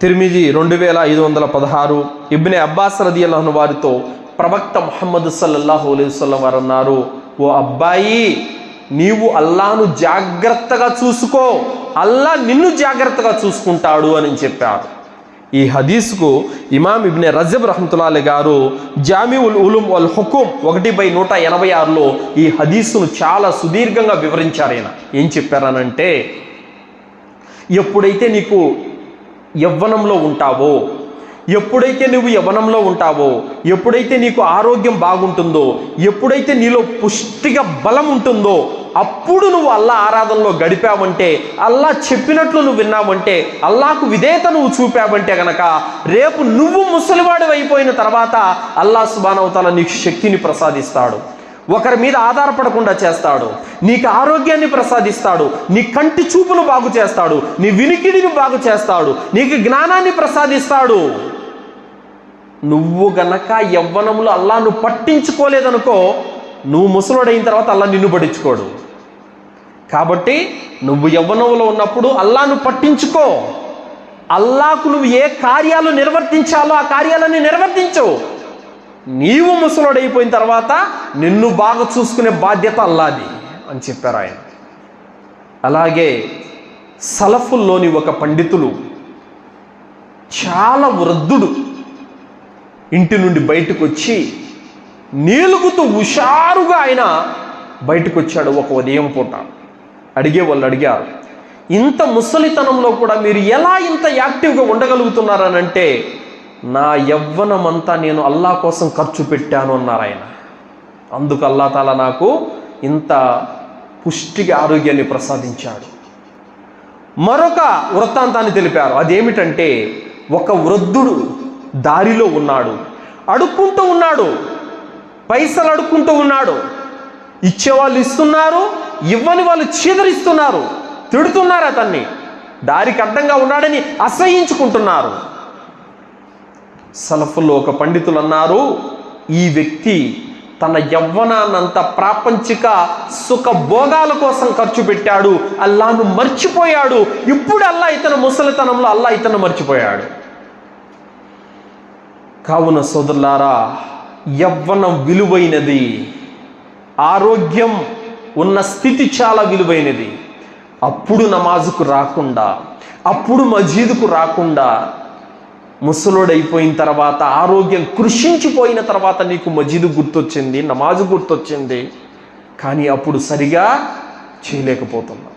తిరిమిది రెండు వేల ఐదు వందల పదహారు ఇబ్నే అబ్బాస్ రదియల్లాహను వారితో ప్రవక్త ముహమ్మద్ సల్లల్లాహు అలైహి వారు అన్నారు ఓ అబ్బాయి నీవు అల్లాను జాగ్రత్తగా చూసుకో. అల్లా నిన్ను జాగ్రత్తగా చూసుకుంటాడు అని చెప్పారు. ఈ హదీస్కు ఇమాం ఇబ్నే రజబ్ రహమతుల్లాలి గారు జామి ఉల్ ఉలుం వల్ హుకుం ఒకటి బై నూట ఎనభై ఆరులో ఈ హదీసును చాలా సుదీర్ఘంగా వివరించారు ఆయన ఏం చెప్పారనంటే ఎప్పుడైతే నీకు యవ్వనంలో ఉంటావో? ఎప్పుడైతే నువ్వు యవ్వనంలో ఉంటావో ఎప్పుడైతే నీకు ఆరోగ్యం బాగుంటుందో ఎప్పుడైతే నీలో పుష్టిగా బలం ఉంటుందో అప్పుడు నువ్వు అల్లా ఆరాధనలో గడిపావంటే అల్లా చెప్పినట్లు నువ్వు విన్నావంటే అల్లాకు విధేయత నువ్వు చూపావంటే గనక రేపు నువ్వు ముసలివాడు అయిపోయిన తర్వాత అల్లా సుబానవతల నీకు శక్తిని ప్రసాదిస్తాడు. ఒకరి మీద ఆధారపడకుండా చేస్తాడు. నీకు ఆరోగ్యాన్ని ప్రసాదిస్తాడు. నీ కంటి చూపును బాగు చేస్తాడు. నీ వినికిడిని బాగు చేస్తాడు. నీకు జ్ఞానాన్ని ప్రసాదిస్తాడు. నువ్వు గనక యవ్వనములు అల్లాను పట్టించుకోలేదనుకో నువ్వు ముసలుడైన తర్వాత అల్లా నిన్ను పట్టించుకోడు. కాబట్టి నువ్వు యవ్వనములో ఉన్నప్పుడు అల్లాను పట్టించుకో. అల్లాకు నువ్వు ఏ కార్యాలు నిర్వర్తించాలో ఆ కార్యాలన్నీ నిర్వర్తించవు నీవు ముసలుడైపోయిన తర్వాత నిన్ను బాగా చూసుకునే బాధ్యత అల్లాది అని చెప్పారు ఆయన. అలాగే సలఫుల్లోని ఒక పండితులు చాలా వృద్ధుడు ఇంటి నుండి బయటకు వచ్చి నీలుగుతూ హుషారుగా ఆయన బయటకు వచ్చాడు ఒక ఉదయం పూట. అడిగే వాళ్ళు అడిగారు ఇంత ముసలితనంలో కూడా మీరు ఎలా ఇంత యాక్టివ్గా ఉండగలుగుతున్నారనంటే నా యవ్వనమంతా నేను అల్లా కోసం ఖర్చు పెట్టాను అన్నారు ఆయన. అందుకు అల్లా తాలా నాకు ఇంత పుష్టిగా ఆరోగ్యాన్ని ప్రసాదించాడు. మరొక వృత్తాంతాన్ని తెలిపారు. అదేమిటంటే ఒక వృద్ధుడు దారిలో ఉన్నాడు. అడుక్కుంటూ ఉన్నాడు. పైసలు అడుక్కుంటూ ఉన్నాడు. ఇచ్చేవాళ్ళు ఇస్తున్నారు ఇవ్వని వాళ్ళు చీదరిస్తున్నారు తిడుతున్నారు అతన్ని. దారికి అడ్డంగా ఉన్నాడని అసహించుకుంటున్నారు. సలఫుల్లో ఒక పండితులు అన్నారు ఈ వ్యక్తి తన యవ్వనాన్నంత ప్రాపంచిక సుఖ భోగాల కోసం ఖర్చు పెట్టాడు అల్లాను మర్చిపోయాడు. ఇప్పుడు అల్లా ఇతను ముసలితనంలో అల్లా ఇతను మర్చిపోయాడు. కావున సోదరులారా యవ్వనం విలువైనది ఆరోగ్యం ఉన్న స్థితి చాలా విలువైనది. అప్పుడు నమాజుకు రాకుండా అప్పుడు మజీదుకు రాకుండా ముసలుడైపోయిన తర్వాత ఆరోగ్యం కృషించిపోయిన తర్వాత నీకు మజీదు గుర్తొచ్చింది నమాజు గుర్తొచ్చింది. కానీ అప్పుడు సరిగా చేయలేకపోతున్నా